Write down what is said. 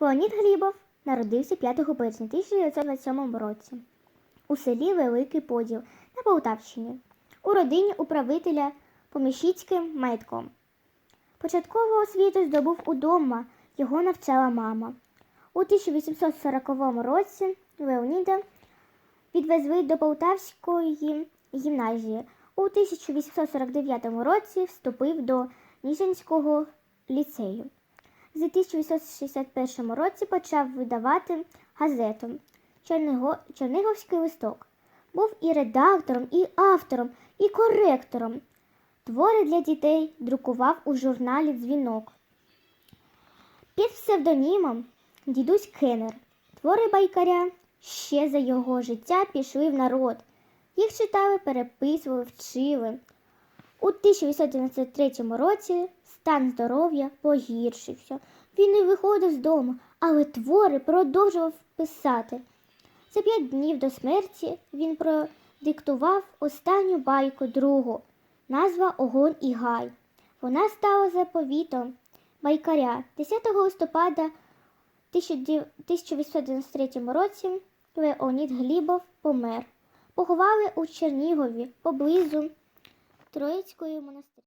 Леонід Глібов народився 5 березня 1927 році у селі Великий Поділ на Полтавщині, у родині управителя поміщицьким маєтком. Початкову освіту здобув удома, його навчала мама. У 1840 році Леоніда відвезли до Полтавської гімназії. У 1849 році вступив до Ніжинського ліцею. З 1861 році почав видавати газету Черниго... Чернігівський листок. Був і редактором, і автором, і коректором. Твори для дітей друкував у журналі Дзвінок. Під псевдонімом дідусь Кеннер. Твори байкаря ще за його життя пішли в народ. Їх читали, переписували, вчили. У 1893 році стан здоров'я погіршився. Він не виходив з дому, але твори продовжував писати. За п'ять днів до смерті він продиктував останню байку другу. Назва Огонь і Гай. Вона стала заповітом байкаря 10 листопада 1893 році Леонід Глібов помер. Поховали у Чернігові поблизу Троїцької монастиря.